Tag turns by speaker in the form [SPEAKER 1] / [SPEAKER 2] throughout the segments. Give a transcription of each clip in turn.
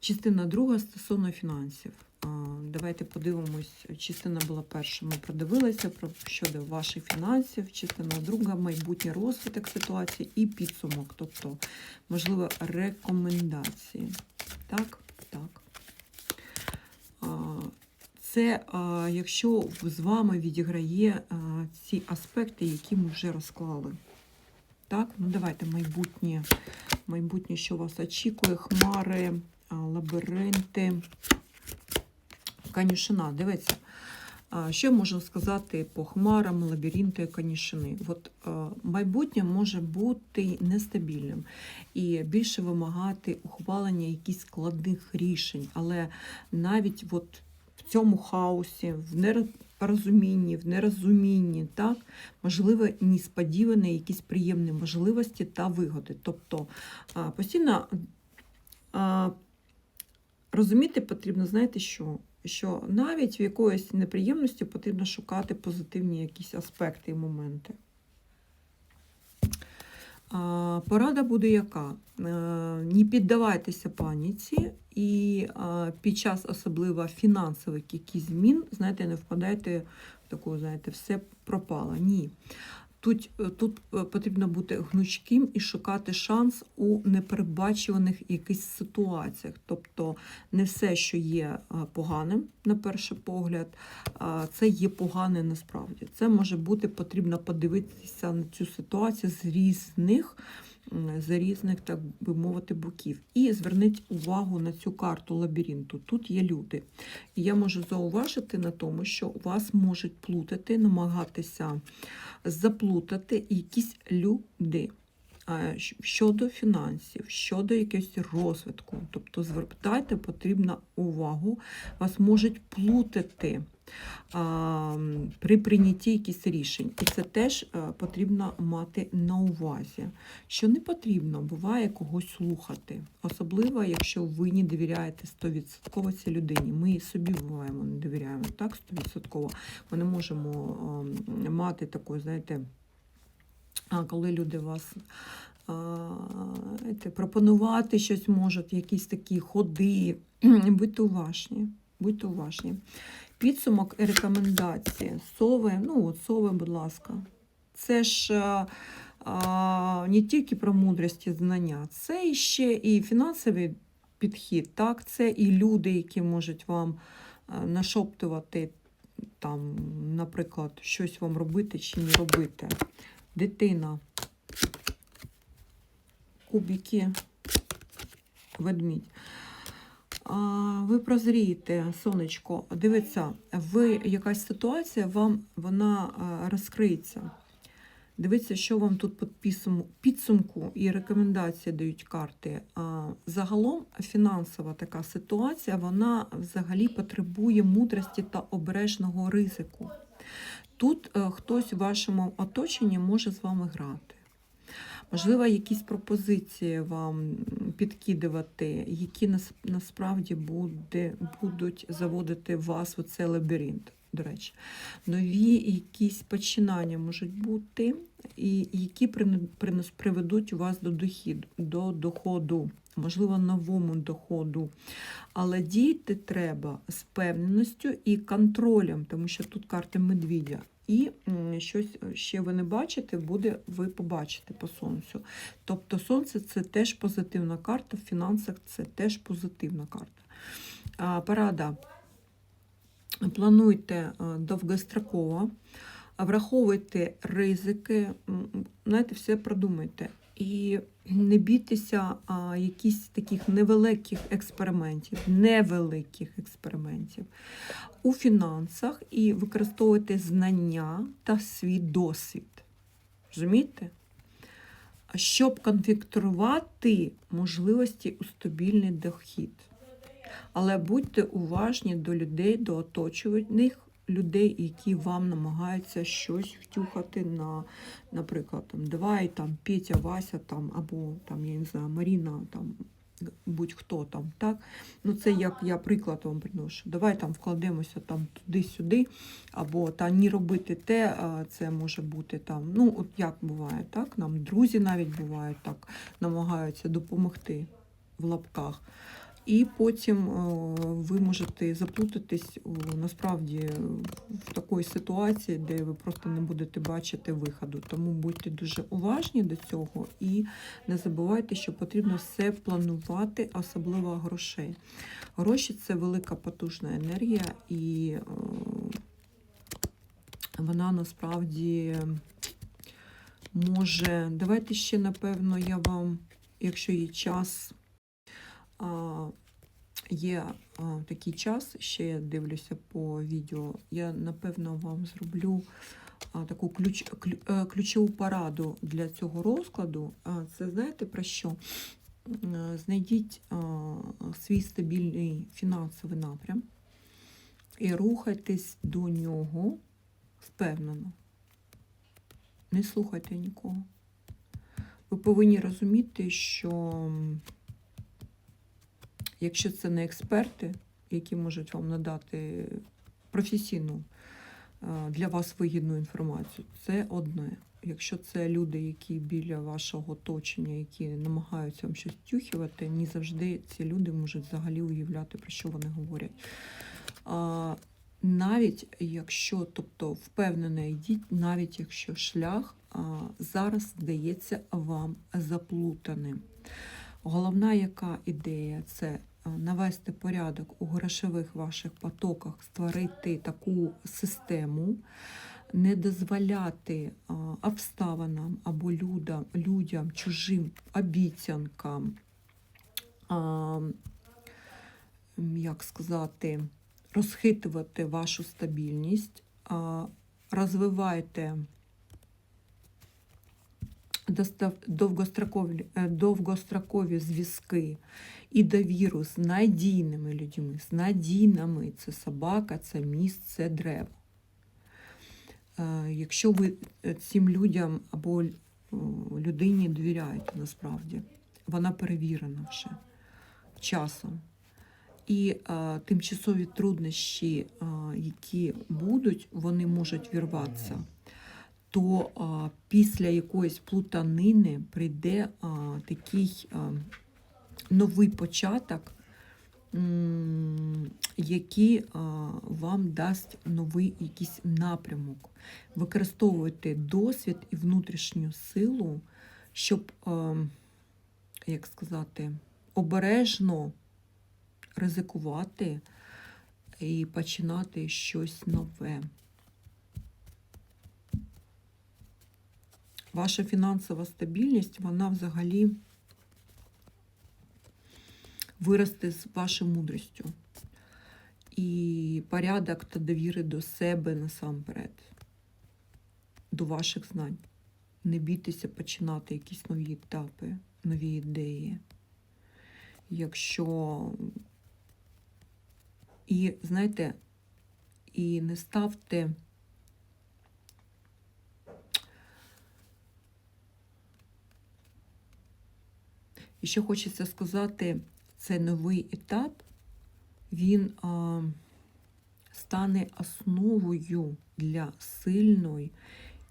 [SPEAKER 1] Частина друга стосовно фінансів. Давайте подивимось. Частина була перша. Ми продивилися про щодо ваших фінансів. Частина друга майбутній розвиток ситуації і підсумок, тобто, можливо, рекомендації. Так, так. Це якщо з вами відіграє ці аспекти, які ми вже розклали. Так, ну давайте майбутнє, майбутнє, що вас очікує, хмари, лабіринти, канюшина. Дивіться, що можна сказати по хмарам, лабіринти, канюшини? От майбутнє може бути нестабільним і більше вимагати ухвалення якихось складних рішень, але навіть от в цьому хаосі, в нерозумінні, в нерозумінні, так, можливо, несподівані якісь приємні можливості та вигоди. Тобто постійно розуміти потрібно, знаєте що? Що навіть в якоїсь неприємності потрібно шукати позитивні якісь аспекти і моменти. Порада буде яка? Е, Не піддавайтеся паніці і під час особливо фінансових якісь змін, знаєте, не впадайте в таку, знаєте, все пропало. Ні. Тут, е, тут е, потрібно бути гнучким і шукати шанс у непередбачуваних якихось ситуаціях. Тобто не все, що є поганим, на перший погляд, це є погане насправді. Це може бути потрібно подивитися на цю ситуацію з різних, з різних, так би мовити, боків. І зверніть увагу на цю карту лабіринту. Тут є люди. І я можу зауважити на тому, що вас можуть плутати, намагатися заплутати якісь люди щодо фінансів, щодо якогось розвитку. Тобто звертайте потрібно увагу, вас можуть плутати при прийнятті якихось рішень. І це теж а, потрібно мати на увазі. Що не потрібно, буває когось слухати. Особливо, якщо ви не довіряєте 100% цій людині. Ми собі буваємо, не довіряємо так 100%. Ми не можемо а, мати такої, знаєте, коли люди вас пропонувати щось можуть, якісь такі ходи. Будьте уважні. Будьте уважні. Підсумок і рекомендації. Сови, ну от сови, будь ласка. Це ж а, не тільки про мудрість і знання, це ще і фінансовий підхід, так? це і люди, які можуть вам нашоптувати, там, наприклад, щось вам робити чи не робити. Дитина, кубики, ведмідь. Ви прозрієте, сонечко, дивіться, ви якась ситуація, вам вона розкриється. Дивіться, що вам тут під підсумку і рекомендації дають карти. Загалом фінансова така ситуація, вона взагалі потребує мудрості та обережного ризику. Тут е, хтось у вашому оточенні може з вами грати. Можливо, якісь пропозиції вам підкидувати, які насправді буде, будуть заводити вас у цей лабіринт. До речі, нові якісь починання можуть бути, і які приведуть вас до дохіду, до доходу, можливо, новому доходу. Але діяти треба з певненістю і контролем, тому що тут карта медвідя. І щось ще ви не бачите, буде ви побачите по сонцю. Тобто сонце це теж позитивна карта, в фінансах це теж позитивна карта. А, Порада. Плануйте довгостроково, враховуйте ризики, знаєте, все продумайте. І не бійтеся а, якісь таких невеликих експериментів, невеликих експериментів у фінансах і використовуйте знання та свій досвід. Розумієте? Щоб конфіктрувати можливості у стабільний дохід. Але будьте уважні до людей, до оточуваних людей, які вам намагаються щось втюхати на, наприклад, там, давай там Петя, Вася там, або там, я не знаю, Маріна, там, будь-хто там, так? Ну, це як я приклад вам приношу. Давай там вкладемося там туди-сюди, або та не робити те, це може бути там. Ну, от як буває, так? Нам друзі навіть бувають так, намагаються допомогти в лапках. І потім е, ви можете заплутатись насправді в такої ситуації, де ви просто не будете бачити виходу. Тому будьте дуже уважні до цього і не забувайте, що потрібно все планувати, особливо грошей. Гроші це велика потужна енергія, і е, вона насправді може. Давайте ще, напевно, я вам, якщо є час, є такий час, ще я дивлюся по відео, я напевно вам зроблю таку ключ, клю, е, ключову пораду для цього розкладу. Це знаєте про що? Е, Знайдіть свій стабільний фінансовий напрям і рухайтесь до нього впевнено. Не слухайте нікого. Ви повинні розуміти, що якщо це не експерти, які можуть вам надати професійну е, для вас вигідну інформацію, це одне. Якщо це люди, які біля вашого оточення, які намагаються вам щось тюхувати, не завжди ці люди можуть взагалі уявляти, про що вони говорять. А, навіть якщо, тобто впевнено йдіть, навіть якщо шлях а, зараз здається вам заплутаним. Головна яка ідея це навести порядок у грошових ваших потоках, створити таку систему, не дозволяти обставинам або людям, людям чужим обіцянкам, як сказати, розхитувати вашу стабільність, розвивайте довгострокові, е, довгострокові зв'язки і довіру з надійними людьми, з надійними це собака, це міст, це древо. Е, Якщо ви е, цим людям або людині довіряєте насправді, вона перевірена вже часом. І е, тимчасові труднощі, е, які будуть, вони можуть вірватися, то е, після якоїсь плутанини прийде е, такий е, новий початок, який е, вам дасть новий якийсь напрямок. Використовуйте досвід і внутрішню силу, щоб, е, як сказати, обережно ризикувати і починати щось нове. Ваша фінансова стабільність, вона взагалі виросте з вашою мудрістю. І порядок та довіри до себе насамперед, до ваших знань. Не бійтеся починати якісь нові етапи, нові ідеї. Якщо і знаєте, і не ставте і що хочеться сказати, це новий етап, він а, стане основою для сильної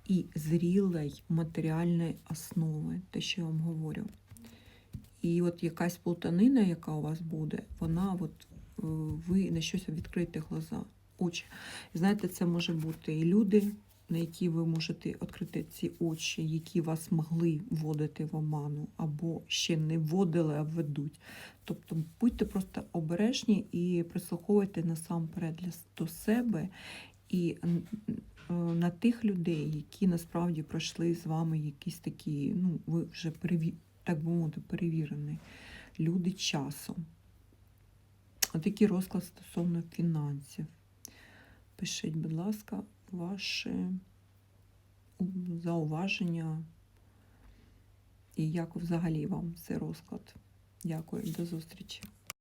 [SPEAKER 1] і зрілої матеріальної основи, те, що я вам говорю. І от якась плутанина, яка у вас буде, вона от е, ви на щось відкрите глаза, очі. Знаєте, це може бути і люди, на які ви можете відкрити ці очі, які вас могли вводити в оману, або ще не вводили, а ведуть. Тобто будьте просто обережні і прислуховуйте насамперед до себе і е, на тих людей, які насправді пройшли з вами якісь такі, ну, ви вже переві... так би мовити, перевірені люди часом. Отакий розклад стосовно фінансів. Пишіть, будь ласка, ваші зауваження і як взагалі вам цей розклад. Дякую, до зустрічі.